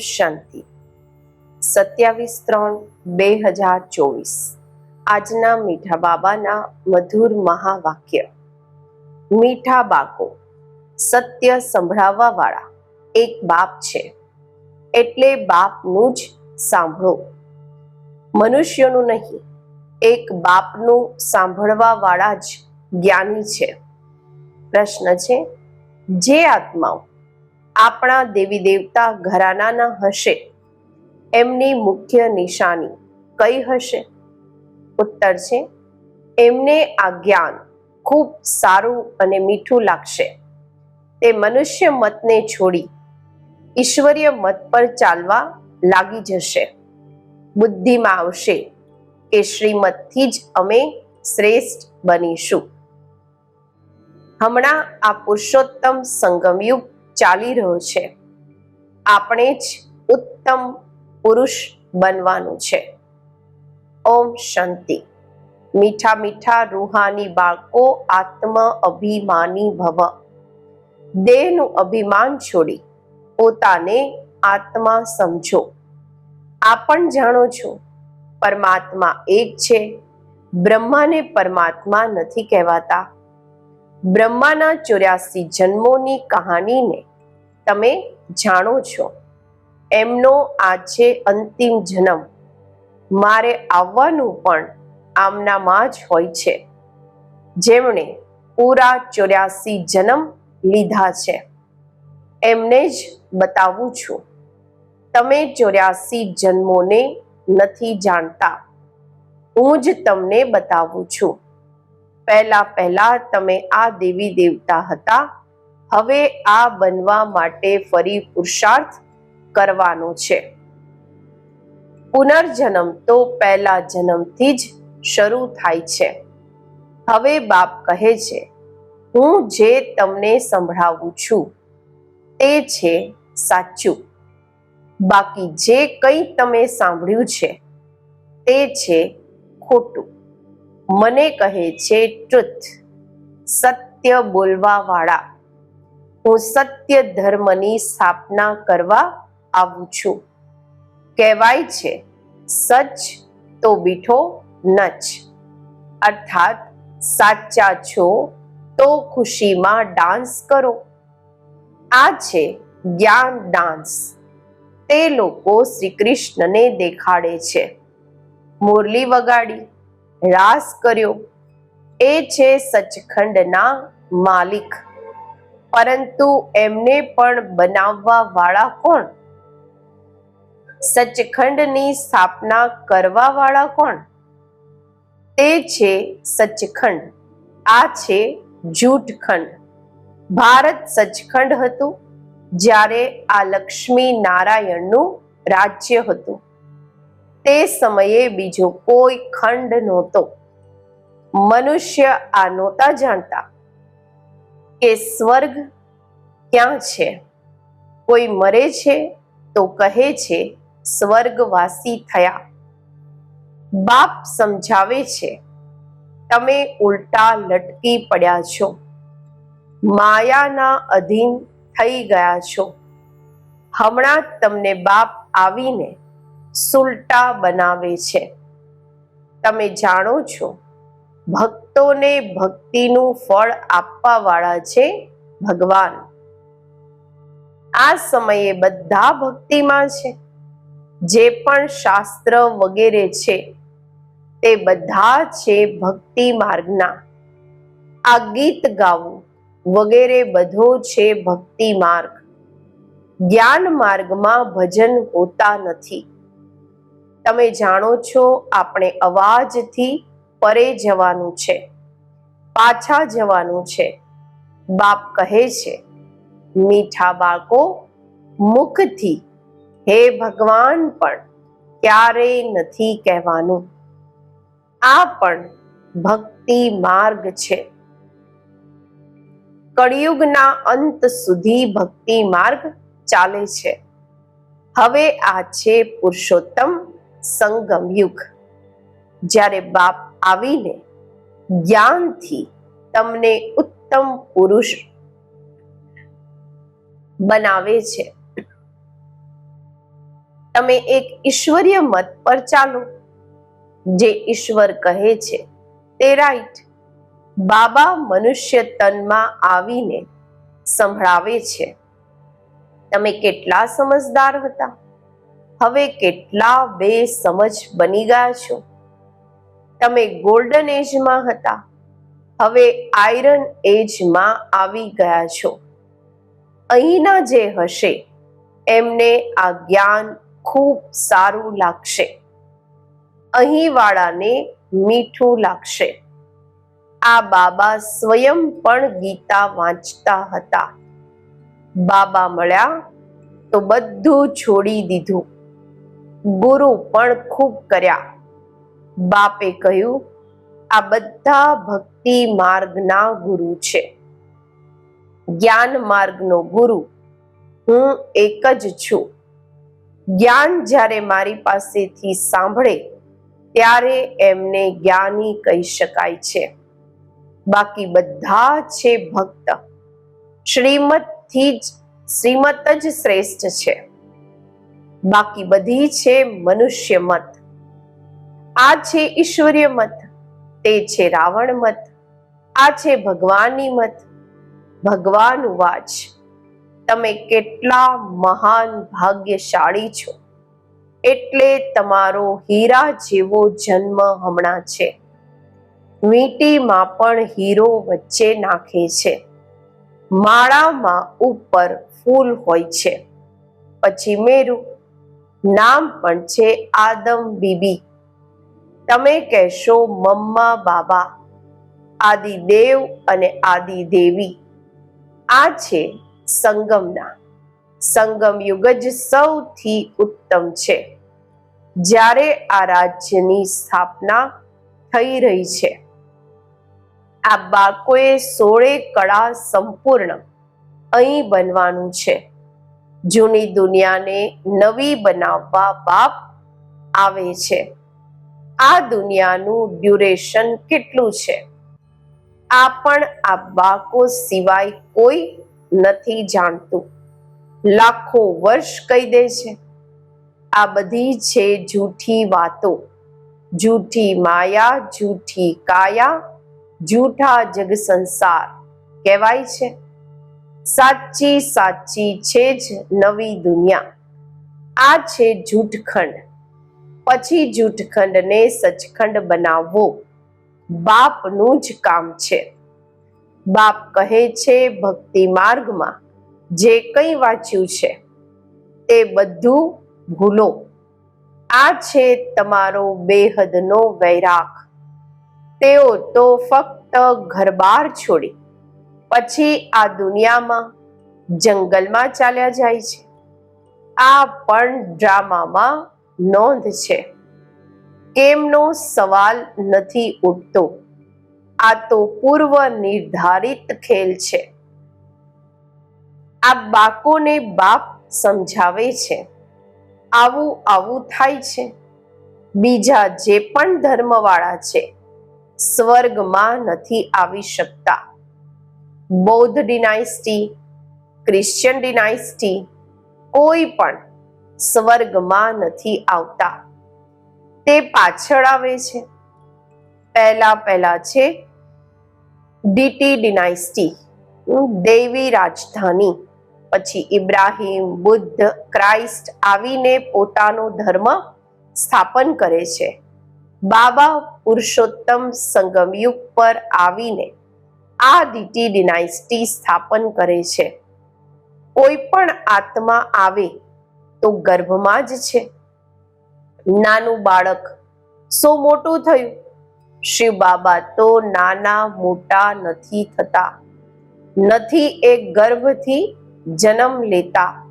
શાંતિ. સત્યાવીસ ત્રણ બે હજાર ચોવીસ. આજના મીઠા બાબાના મધુર મહાવાક્ય. મીઠા બાકો સત્ય સંભળાવવા વાળા એક બાપ છે. એટલે બાપનું જ સાંભળો. મનુષ્યનું નહીં, એક બાપનું સાંભળવા વાળા જ જ્ઞાની છે. પ્રશ્ન છે, જે આત્માઓ આપણા દેવી દેવતા ઘરાનાના હશે. એમની મુખ્ય નિશાની કઈ હશે? ઉત્તર છે, એમને આ જ્ઞાન ખૂબ સારું અને મીઠું લાગશે. તે મનુષ્ય મતને છોડી ઈશ્વરીય મત પર ચાલવા લાગી જશે. બુદ્ધિમાં આવશે કે શ્રીમતથી જ અમે શ્રેષ્ઠ બનીશું. હમણાં આ પુરુષોત્તમ સંગમયુગ ચાલી રહ્યો છે. આપણે જ ઉત્તમ પુરુષ બનવાનું છે. ઓમ શાંતિ. મીઠા મીઠા રૂહાની બાળકો આત્મ અભિમાની ભવ. દેહનું અભિમાન છોડી પોતાને આત્મા સમજો. આ પણ જાણો છો, પરમાત્મા એક છે. બ્રહ્માને પરમાત્મા નથી કહેવાતા. બ્રહ્માના ચોર્યાસી જન્મોની કહાનીને તમે જાણો છો. એમનો આ છે અંતિમ જન્મ. મારે આવવાનું પણ આમનામાં જ હોય છે. જેમણે પૂરા ચોર્યાસી જન્મ લીધા છે. એમને જ બતાવું છું. તમે ચોર્યાસી જન્મોને નથી જાણતા. હું જ તમને બતાવું છું. પહેલા પહેલા તમે આ દેવી દેવતા હતા. હવે આ બનવા માટે ફરી પુરુષાર્થ કરવાનો છે. પુનર્જન્મ તો પહેલા જન્મથી જ શરૂ થાય છે. હવે બાપ કહે છે, હું જે તમને સંભળાવું છું, તે છે સાચું. બાકી જે કંઈ તમે સાંભળ્યું છે, તે છે ખોટું. મને કહે છે, ટ્રુથ, સત્ય બોલવા વાળા હું સત્ય ધર્મની સ્થાપના કરવા આવું છું. કહેવાય છે, સચ તો બીઠો નચ. અર્થાત, સાચા છો તો ખુશીમાં ડાન્સ કરો. આ છે જ્ઞાન ડાન્સ. તે લોકો શ્રી કૃષ્ણને દેખાડે છે. મુરલી વગાડી, રાસ કર્યો. એ છે સચખંડના માલિક. પરંતુ એમને પણ બનાવવા વાળા કોણ? સચખંડની સ્થાપના કરવા વાળા કોણ? તે છે સચખંડ. આ છે જૂઠખંડ ભારત સચખંડ હતું જ્યારે આ લક્ષ્મી નારાયણનું રાજ્ય હતું. તે સમયે બીજો કોઈ ખંડ નહોતો. મનુષ્ય આ નહોતા જાણતા. કે સ્વર્ગ ક્યાં છે? કોઈ મરે છે તો કહે છે, સ્વર્ગવાસી થયા. બાપ સમજાવે છે, તમે ઉલટા લટકી પડ્યા છો. માયાના અધીન થઈ ગયા છો. હમણાં તમને બાપ આવીને સુલટા બનાવે છે. તમે જાણો છો ભક્તોને ભક્તિનું ફળ આપવા વાળા છે ભગવાન. આ સમયે બધા ભક્તિમાં છે. જે પણ શાસ્ત્ર વગેરે છે, તે બધા છે ભક્તિ માર્ગના. આ ગીત ગાવું વગેરે બધો છે ભક્તિ માર્ગ. જ્ઞાન માર્ગમાં ભજન હોતા નથી. તમે જાણો છો, આપણે અવાજથી પરે જવાનું છે. પાછા જવાનું છે. બાપ કહે છે, મીઠા બાળકો, મુખથી હે ભગવાન પણ ક્યારેય નથી કહેવાનું. આ પણ ભક્તિ માર્ગ છે. કળિયુગના અંત સુધી ભક્તિ માર્ગ ચાલે છે. હવે આ છે પુરુષોત્તમ સંગમ યુગ. જ્યારે બાપ આવીને જ્ઞાનથી તમને ઉત્તમ પુરુષ બનાવે છે. તમે એક ઈશ્વરીય મત પર ચાલો. જે ઈશ્વર કહે છે તે રાઈટ બાબા મનુષ્ય તનમાં આવીને સંભળાવે છે. તમે કેટલા સમજદાર હતા? હવે કેટલા બે સમજ બની ગયા છો? તમે ગોલ્ડન એજમાં હતા. હવે આયરન એજમાં આવી ગયા છો. અહીંના જે હશે, એમને આ જ્ઞાન ખૂબ સારું લાગશે. અહીં વાળાને મીઠું લાગશે. આ બાબા સ્વયં પણ ગીતા વાંચતા હતા. બાબા મળ્યા તો બધું છોડી દીધું. ગુરુ પણ ખૂબ કર્યા. બાપે કહ્યું, આ બધા ભક્તિ માર્ગના ગુરુ છે. જ્ઞાન માર્ગનો ગુરુ હું એક જ છું. જ્ઞાન જ્યારે મારી પાસેથી સાંભળે, ત્યારે એમને જ્ઞાની કહી શકાય છે. બાકી બધા છે ભક્ત. શ્રીમતથી જ શ્રીમત જ શ્રેષ્ઠ છે. બાકી બધી છે મનુષ્ય મત. આ છે ઈશ્વરીય મત, તે છે રાવણ મત, આ છે ભગવાનની મત. ભગવાન વાચ, તમે કેટલા મહાન ભાગ્યશાળી છો. એટલે તમારો હીરા જેવો જન્મ હમણાં છે. વીંટીમાં પણ હીરો વચ્ચે નાખે છે. માળામાં ઉપર ફૂલ હોય છે. પછી મેરું, નામ પણ છે આદમ બીબી. તમે કહેશો, મમ્મા, બાબા, આદિ દેવ અને આદિ દેવી. આ છે સંગમના. સંગમ યુગ જ સૌથી ઉત્તમ છે. જ્યારે આ રાજ્યની સ્થાપના થઈ રહી છે. આ બાળકોએ સોળે કળા સંપૂર્ણ અહીં બનવાનું છે. જૂની દુનિયાને નવી બનાવવા બાપ આવે છે. આ દુનિયાનું ડ્યુરેશન કેટલું છે? આ પણ આ બાકો સિવાય કોઈ નથી જાણતું. લાખો વર્ષ કહી દે છે. આ બધી છે જૂઠી વાતો. જૂઠી માયા, જૂઠી કાયા, જૂઠા જગ સંસાર કહેવાય છે. સાચી સાચી છે જ નવી દુનિયા. આ છે જૂઠખંડ. પછી જૂઠખંડને સચખંડ બનાવવો બાપનું જ કામ છે. બાપ કહે છે, ભક્તિ માર્ગમાં જે કંઈ વાંચ્યું છે, તે બધું ભૂલો. આ છે તમારો બેહદનો વૈરાગ. તેઓ તો ફક્ત ઘરબાર છોડી પછી આ દુનિયામાં જંગલમાં ચાલ્યા જાય છે. આ પણ ડ્રામામાં નોંધ છે. કેમનો સવાલ નથી ઉઠતો. આ તો પૂર્વ નિર્ધારિત ખેલ છે. આ બાકોને બાપ સમજાવે છે. આવું આવું થાય છે. બીજા જે પણ ધર્મવાળા છે, સ્વર્ગમાં નથી આવી શકતા. બૌદ્ધ ડિનાઇસ્ટી, ક્રિશ્ચિયન ડિનાઇસ્ટી, કોઈ પણ સ્વર્ગમાં નથી આવતા. તે પાછળ આવે છે. પહેલા પહેલા છે ડીટી ડિનાઇસ્ટી દેવી રાજધાની. પછી ઇબ્રાહિમ બુદ્ધ ક્રાઇસ્ટ આવીને પોતાનો ધર્મ સ્થાપન કરે છે. બાબા પુરુષોત્તમ સંગમયુગ પર આવીને આ ડીટી ડિનાઇસ્ટી સ્થાપન કરે છે. કોઈ પણ આત્મા આવે તો ગર્ભમાં જ છે. નાનું બાળક સો મોટું થયું. શિવ બાબા તો નાના મોટા નથી થતા. નથી એ ગર્ભથી જન્મ લેતા.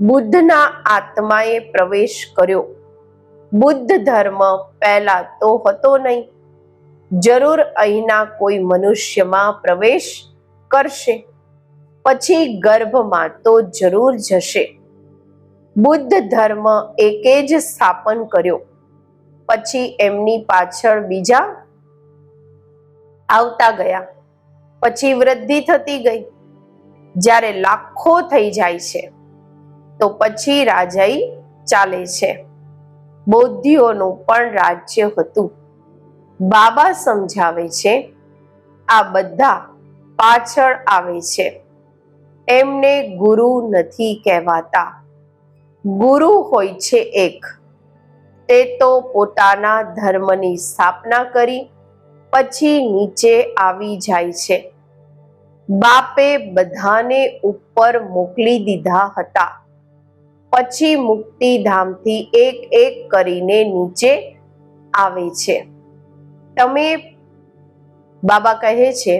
બુદ્ધના આત્માએ પ્રવેશ કર્યો. બુદ્ધ ધર્મ પહેલા તો હતો નહીં. જરૂર અહીંના કોઈ મનુષ્યમાં પ્રવેશ કરશે. પછી ગર્ભમાં તો જરૂર જશે. બુદ્ધ ધર્મ એકે જ સ્થાપન કર્યો. પછી એમની પાછળ બીજા આવતા ગયા. પછી વૃદ્ધિ થતી ગઈ. જ્યારે લાખો થઈ જાય છે, તો પછી રાજાઈ ચાલે છે. બૌદ્ધિઓનું પણ રાજ્ય હતું. બાબા સમજાવે છે, આ બધા પાછળ આવે છે. એમને ગુરુ નથી કહેવાતા. ગુરુ હોય છે એક. તે તો પોતાના ધર્મની સ્થાપના કરી પછી નીચે આવી જાય છે. બાપે બધાને ઉપર મોકલી દીધા હતા. પછી મુક્તિધામથી એક એક કરીને નીચે આવે છે. તમે બાબા કહે છે,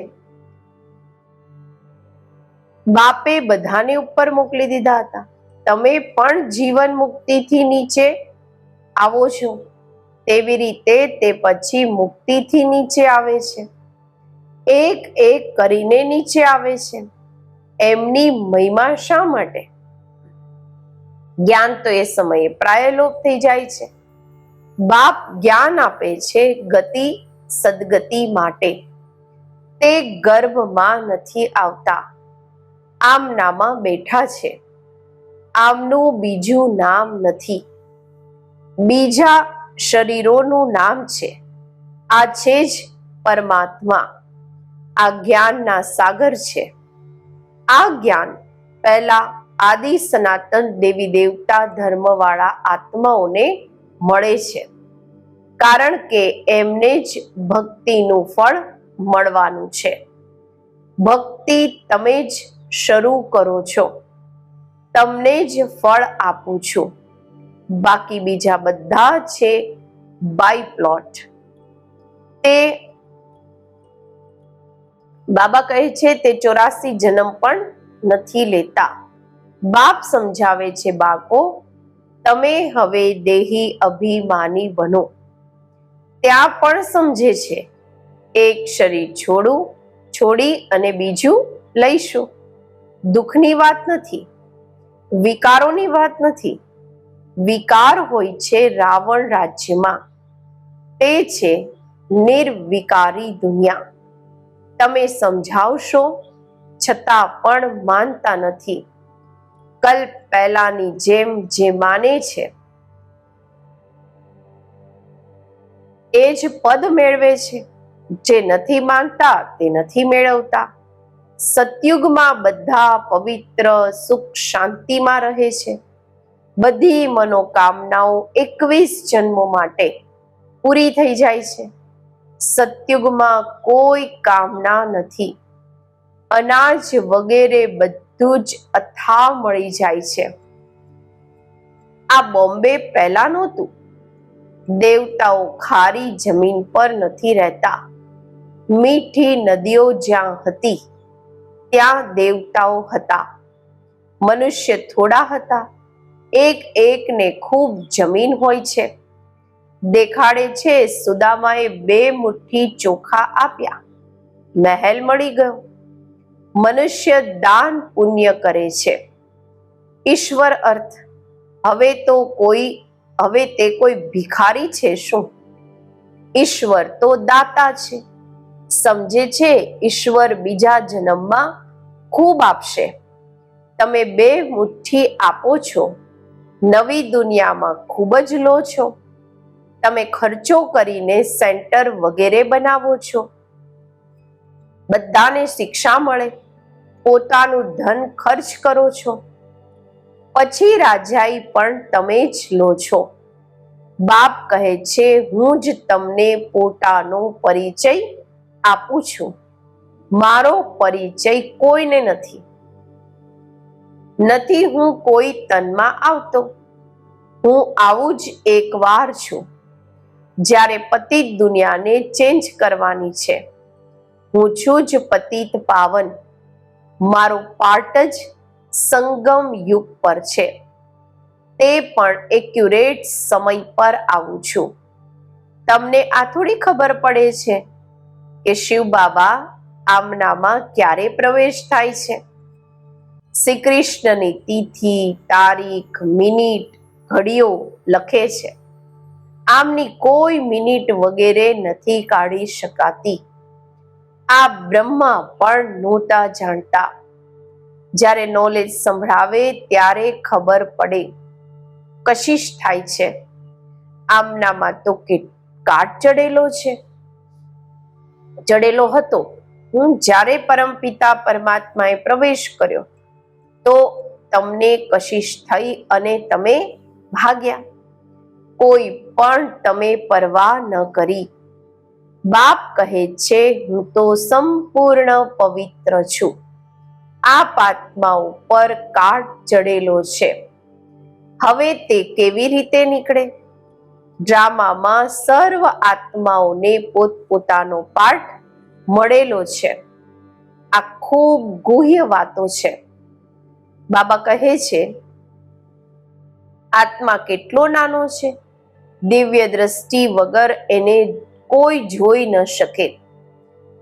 બાપે બધાને ઉપર મોકલી દીધા હતા. તમે પણ જીવન મુક્તિથી નીચે આવો છો. તેવી રીતે તે પછી મુક્તિથી નીચે આવે છે. એક એક કરીને નીચે આવે છે. એમની મહિમા શા માટે? જ્ઞાન તો એ સમયે પ્રાયલોપ થઈ જાય છે. બાપ જ્ઞાન આપે છે ગતિ સદગતિ માટે. તે ગર્ભમાં નથી આવતા. આમનામાં બેઠા છે. આમનું બીજું નામ નથી. બીજા શરીરોનું નામ છે. આ છે જ પરમાત્મા. આ જ્ઞાનના સાગર છે. આ જ્ઞાન પહેલા આદિ સનાતન દેવી દેવતા ધર્મવાળા આત્માઓને મળે છે. કારણ કે એમને જ ભક્તિનું ફળ મળવાનું છે. ભક્તિ તમે જ શરૂ કરો છો. તમને જ ફળ આપું છું. બાકી બીજા બધા છે બાય પ્લોટ તે બાબા કહે છે તે ચોરાસી જન્મ પણ નથી લેતા. બાપ સમજાવે છે, બાળકો, તમે હવે દેહી અભિમાની બનો. ત્યાં પણ સમજે છે, એક શરીર છોડું, છોડી અને બીજું લઈશું. દુઃખની વાત નથી. વિકારોની વાત નથી. વિકાર હોય છે રાવણ રાજ્યમાં. તે છે નિર્વિકારી દુનિયા. તમે સમજાવશો? છતાં પણ માનતા નથી. કલ્પ પહેલાની જેમ જે માને છે. એ જ પદ મેળવે છે. જે નથી માનતા તે નથી મેળવતા. સતયુગમાં બધા પવિત્ર સુખ શાંતિમાં રહે છે. બધી મનોકામનાઓ એકવીસ જન્મો માટે પૂરી થઈ જાય છે. સતયુગમાં કોઈ કામના નથી. અનાજ વગેરે બધું જ અથા મળી જાય છે. આ બોમ્બે પહેલા નહોતું. દેવતાઓ ખારી જમીન પર નથી રહેતા. મીઠી નદીઓ જ્યાં હતી ત્યાં દેવતાઓ હતા. મનુષ્ય થોડા હતા. એક એકને ખૂબ જમીન હોય છે. દેખાડે છે સુદામાએ બે મુઠ્ઠી ચોખા આપ્યા. મહેલ મળી ગયો. મનુષ્ય દાન પુણ્ય કરે છે. ઈશ્વર અર્થ, હવે તો કોઈ, હવે તે કોઈ ભિખારી છે શું? ઈશ્વર તો દાતા છે. સમજે છે ઈશ્વર બીજા જન્મમાં ખૂબ આપશે. તમે બે મુઠ્ઠી આપો છો. નવી દુનિયામાં ખૂબ જ લો છો. તમે ખર્ચો કરીને સેન્ટર વગેરે બનાવો છો. બધાને શિક્ષા મળે. પોતાનું ધન ખર્ચ કરો છો. પછી રાજાઈ પણ તમે જ લો છો. બાપ કહે છે, હું જ તમને પોતાનો પરિચય આપું છું. મારો પરિચય કોઈને નથી. નથી હું કોઈ તનમાં આવતો. હું આવું જ એકવાર છું, જ્યારે પતિત દુનિયાને ચેન્જ કરવાની છે. હું છું જ પતિત પાવન. મારો પાર્ટ જ સંગમ યુગ પર છે. તે પણ એક્યુરેટ સમય પર આવું છું. તમને આ થોડી ખબર પડે છે કે શિવ બાબા આમનામાં ક્યારે પ્રવેશ થાય છે? શ્રી કૃષ્ણની તિથિ, તારીખ, મિનિટ, ઘડીઓ લખે છે. આમની કોઈ મિનિટ વગેરે નથી કાઢી શકાતી. આ બ્રહ્મા પણ નહોતા જાણતા. જ્યારે નોલેજ સંભળાવે ત્યારે ખબર પડે. કશિશ થાય છે. આમનામાં તો કે કાટ ચડેલો છે. ચડેલો હતો. હું જ્યારે પરમપિતા પરમાત્માએ પ્રવેશ કર્યો, તો તમને કશિશ થઈ અને તમે ભાગ્યા. કોઈ પણ તમે પરવા ન કરી. બાપ કહે છે, હું તો સંપૂર્ણ પવિત્ર છું. આ પાત્મા ઉપર કાટ ચડેલો છે. હવે તે કેવી રીતે નીકળે? ડ્રામામાં સર્વ આત્માઓને પોતપોતાનો પાઠ મળેલો છે. આ ખૂબ ગુહ્ય વાતો છે. બાબા કહે છે, આત્મા કેટલો નાનો છે. દિવ્ય દ્રષ્ટિ વગર એને કોઈ જોઈ ન શકે.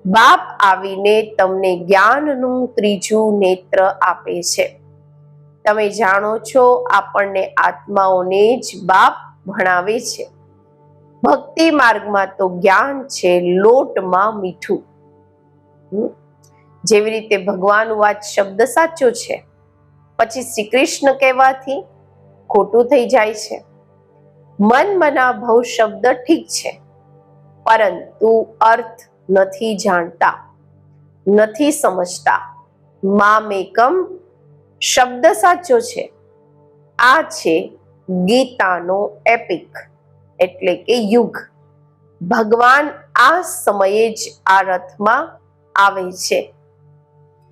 બાપ આવીને તમને જ્ઞાનનું ત્રીજું નેત્ર આપે છે. તમે જાણો છો, આપણને આત્માઓને જ બાપ ભણાવે છે. ભક્તિ માર્ગમાં તો જ્ઞાન છે, લોટમાં મીઠું. જેવી રીતે ભગવાન વાત શબ્દ સાચો છે, પછી શ્રી કૃષ્ણ કહેવાથી ખોટું થઈ જાય છે. મન મના ભવ શબ્દ ઠીક છે, પરંતુ અર્થ નથી જાણતા, નથી સમજતા. મામેકમ શબ્દ સાચો છે. આ છે ગીતાનો એપિક એટલે કે યુગ. ભગવાન આ સમયે જ આ રથમાં આવે છે.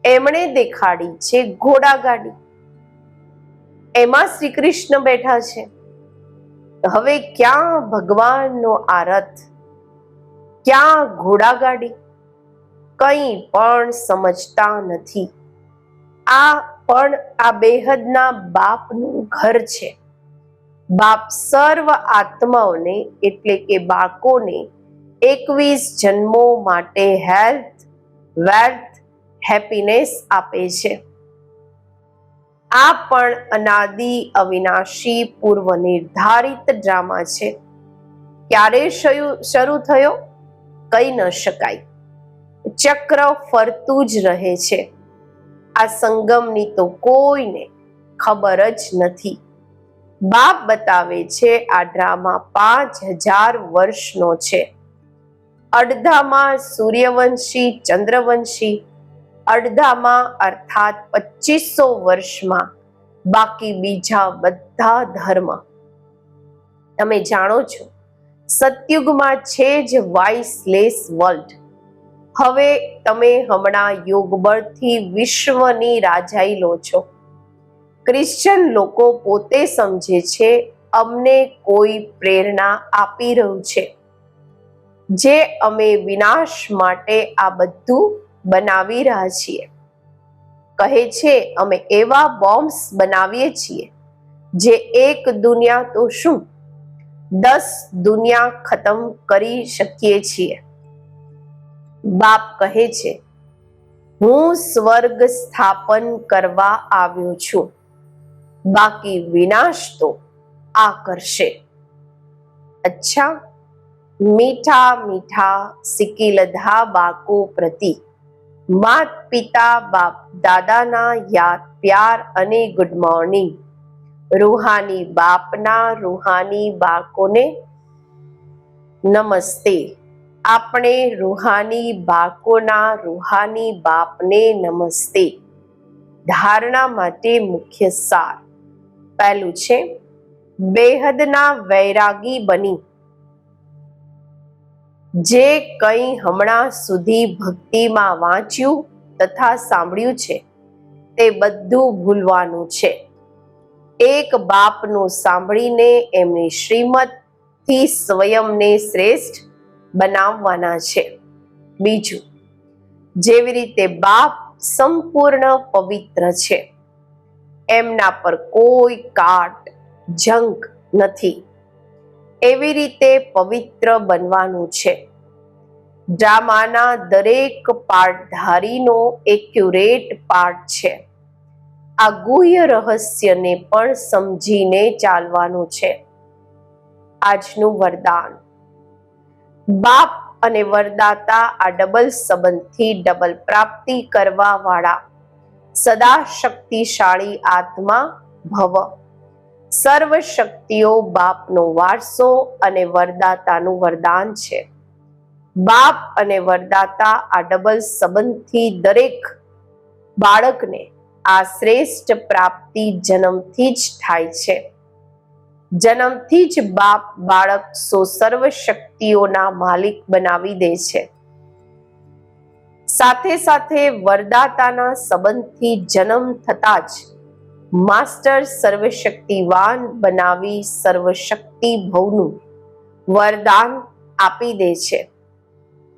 એમણે દેખાડી છે ઘોડાગાડી એમાં શ્રી કૃષ્ણ બેઠા છે. હવે ક્યાં ભગવાનનો આ રથ ક્યાં ઘોડાગાડી કંઈ પણ સમજતા નથી. આ પણ આ બેહદના બાપનું ઘર છે. બાપ સર્વ આત્માઓને એટલે કે બાળકોને એકવીસ જન્મો માટે હેલ્થ વેલ્થ હેપીનેસ આપે છે. આ પણ અનાદિ, અવિનાશી પૂર્વ નિર્ધારિત ડ્રામા છે. ક્યારે શરૂ થયો? કહી ન શકાય. ચક્ર ફરતું જ રહે છે. આ સંગમની તો કોઈને ખબર જ નથી. બાપ બતાવે છે આ ડ્રામા પાંચ હજાર વર્ષનો છે. અડધામાં સૂર્યવંશી, ચંદ્રવંશી, અડધામાં અર્થાત પચીસો વર્ષમાં, બાકી બીજા બધા ધર્મ. તમે જાણો છો, સતયુગમાં છે જ વાઇસલેસ વર્લ્ડ. હવે તમે હમણાં યોગબળથી વિશ્વની રાજાઈ લો છો. ક્રિશ્ચન લોકો પોતે સમજે છે, અમને કોઈ પ્રેરણા આપી રહ્યું છે. જે અમે વિનાશ માટે આ બધું બનાવી રહ્યા છીએ. કહે છે, અમે એવા બોમ્બ્સ બનાવીએ છીએ, જે એક દુનિયા તો શું? દસ દુનિયા ખતમ કરી શકીએ છીએ. બાપ કહે છે, હું સ્વર્ગ સ્થાપન કરવા આવ્યો છું. બાકી વિનાશ તો આ કરશે. અચ્છા મીઠા મીઠા સિકિલધા બાકો પ્રતિ. માત પિતા બાપ દાદાના યાદ, પ્યાર અને ગુડ મોર્નિંગ રૂહાની બાપના રૂહાની બાળકોને નમસ્તે. આપણે રૂહાની બાળકોના રૂહાની બાપને નમસ્તે. ધારણા માટે મુખ્ય સાર. પહેલું છે, બેહદના વૈરાગી બની. જે કંઈ હમણાં સુધી ભક્તિમાં વાંચ્યું તથા સાંભળ્યું છે, તે બધું ભૂલવાનું છે. એક બાપનું સાંભળીને એમની શ્રીમતથી સ્વયંને શ્રેષ્ઠ બનાવવાના છે. બીજું, જેવી રીતે બાપ સંપૂર્ણ પવિત્ર છે, એમના પર કોઈ કાટ જંક નથી. એવી રીતે પવિત્ર બનવાનું છે. ડ્રામાના દરેક પાઠધારીનો એક્યુરેટ પાર્ટ છે. આ ગુહ્ય રહસ્યને પણ સમજીને ચાલવાનું છે. આજનું વરદાન. બાપ અને વરદાતા આ ડબલ સંબંધથી ડબલ પ્રાપ્તિ કરવા વાળા સદા શક્તિશાળી આત્મા ભવ. સર્વ શક્તિઓ બાપનો વારસો અને વરદાતાનું વરદાન છે. બાપ અને વરદાતા આ ડબલ સંબંધથી દરેક બાળકને આ શ્રેષ્ઠ પ્રાપ્તિ જન્મથી જ થાય છે. જન્મથી જ બાપ બાળક સો સર્વ શક્તિઓના માલિક બનાવી દે છે. સાથે સાથે વરદાતાના સંબંધથી જન્મ થતા જ માસ્ટર સર્વશક્તિવાન બનાવી સર્વશક્તિ ભવનું વરદાન આપી દે છે.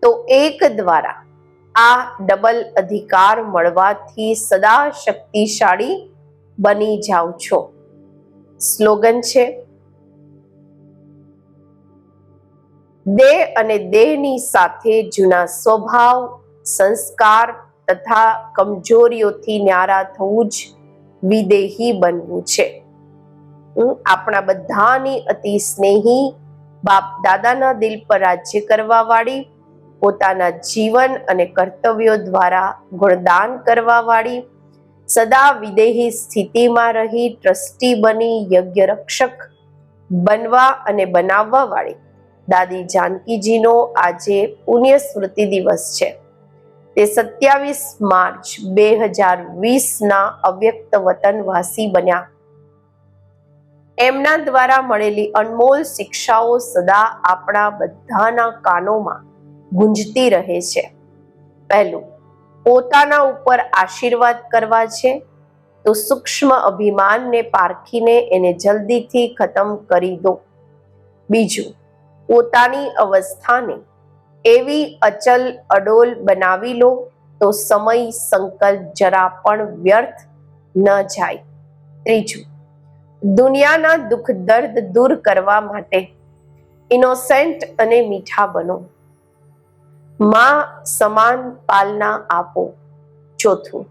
તો એક દ્વારા આ ડબલ અધિકાર મળવાથી સદા શક્તિશાળી બની જાઓ છો. સ્લોગન છે દેહ અને દેહની સાથે જૂના સ્વભાવ, સંસ્કાર તથા કમજોરીઓથી ન્યારા થવું જ વિદેહી બનવું છે. હું આપણા બધાની અતિ સ્નેહી, બાપ દાદાના દિલ પર રાજ્ય કરવા વાળી પોતાના જીવન અને કર્તવ્યો દ્વારા ગુણદાન કરવા વાળી સદા વિદેહી સ્થિતિમાં રહી ટ્રસ્ટી બની યજ્ઞ રક્ષક બનવા અને બનાવવા વાળી દાદી જાનકીજીનો આજે પુણ્ય સ્મૃતિ દિવસ છે. તે સત્યાવીસ માર્ચ બે હજાર વીસના અવ્યક્ત વતનવાસી બન્યા. એમના દ્વારા મળેલી અનમોલ શિક્ષાઓ સદા આપણા બધાના કાનોમાં ગુંજતી રહે છે. પહેલું, પોતાના ઉપર આશીર્વાદ કરવા છે તો સૂક્ષ્મ અભિમાનને પારખીને એને જલ્દીથી ખતમ કરી દો. બીજું, પોતાની અવસ્થાને એવી અચલ અડોલ બનાવી લો તો સમય સંકલ્પ જરા પણ વ્યર્થ ન જાય. ત્રીજું, દુનિયાના દુઃખ દર્દ દૂર કરવા માટે ઇનોસેન્ટ અને મીઠા બનો. માં સમાન પાલના આપો. ચોથું,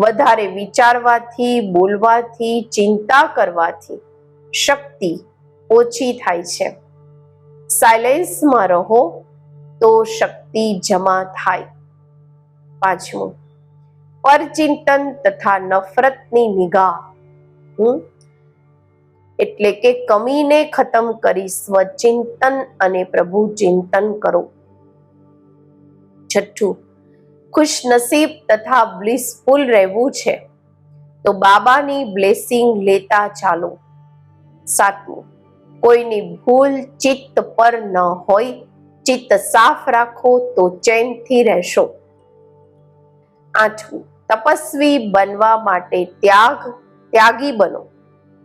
વધારે વિચારવાથી, બોલવાથી, ચિંતા કરવાથી શક્તિ ઓછી થાય છે. સાયલેન્સમાં રહો તો શક્તિ જમા થાય. પાંચમું પરચિંતન તથા નફરતની નિગાહ? એટલે કે કમીને ખતમ કરી સ્વચિંતન અને પ્રભુ ચિંતન કરો. છઠ્ઠું, ખુશનસીબ તથા બ્લિસફુલ રહેવું છે. તો બાબાની બ્લેસિંગ લેતા ચાલો. સાતમું, કોઈની ભૂલ ચિત્ત પર ન હોય ચિત્ત સાફ રાખો તો ચેનથી રહેશો. આઠમું, તપસ્વી બનવા માટે ત્યાગ, ત્યાગી બનો.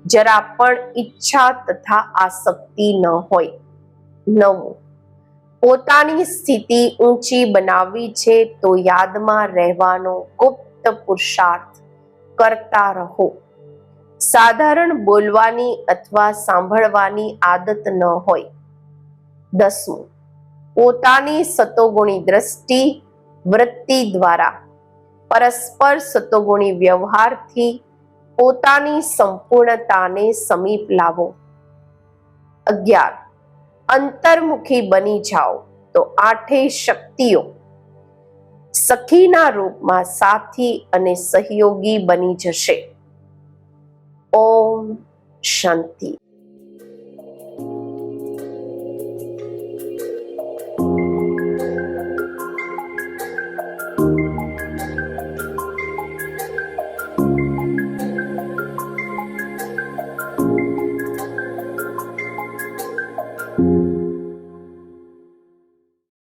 જરા પણ ઈચ્છા તથા આસક્તિ ન હોય. નવમું, પોતાની સ્થિતિ ઊંચી બનાવવી છે તો યાદમાં રહેવાનો ગુપ્ત પુરુષાર્થ કરતા રહો. સાધારણ બોલવાની અથવા સાંભળવાની આદત ન હોય. દસમું પોતાની સતોગુણી દ્રષ્ટિ વૃત્તિ દ્વારા પરસ્પર સતોગુણી વ્યવહારથી પોતાની સંપૂર્ણતાને સમીપ લાવો. અગિયાર, અંતર્મુખી બની જાઓ તો આઠેય શક્તિઓ સખીના રૂપમાં સાથી અને સહયોગી બની જશે. ઓમ શાંતિ.